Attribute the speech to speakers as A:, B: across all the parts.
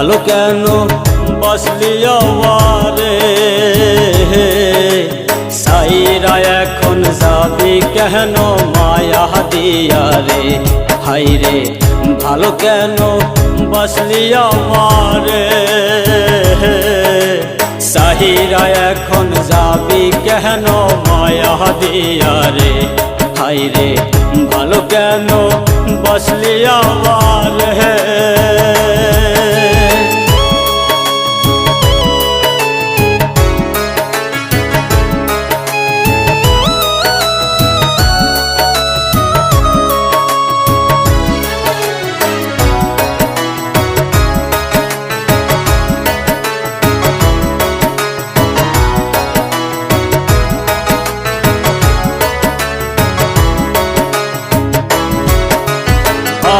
A: ভালো কেন? বসলি আওয়ারে। সাইরা এখন যাবি কেন? মায়া দিয়া রে হাই রে ভালো কেন? বসলি আমারে সাহিরা এখন যাবি কেন? মায়া দিয়া রে হাই রে ভালো কেন? বসলি আমার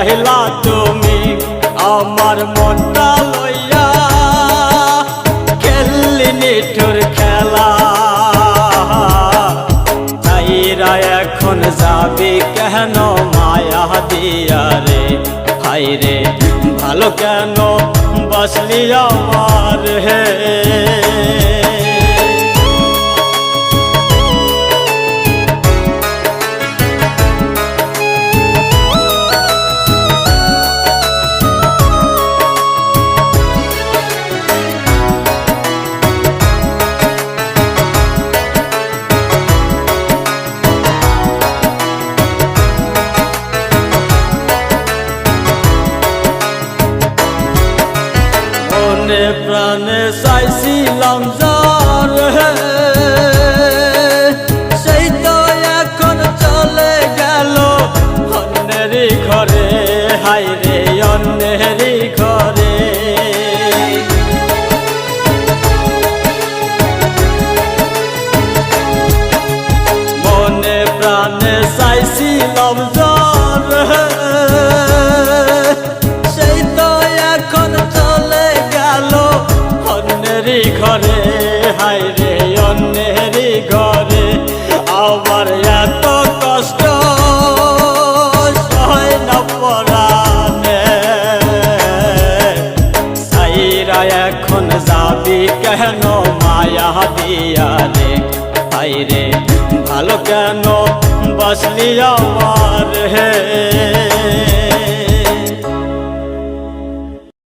A: শিখাইলা তুমি আমার মনটা লইয়া খেললি নিঠুর খেলা। তাইরা এখন যাবি কেন মায়া দিয়া রে? হাই রে ভালো কেন বসলি আমার হে? মনে প্রাণে চাইছিলাম যার। সেই তো এখন চলে গেল অন্যেরই ঘরে হাই রে অন্যেরই ঘরে মনে প্রাণে চাইছিলাম যার ঘরে হাই রে অন্যেরই ঘরে, আমার এত কষ্ট এখন যাবি কেন, মায়া দিয়া রে? হাই রে, ভালো কেন বসলি আমার হে?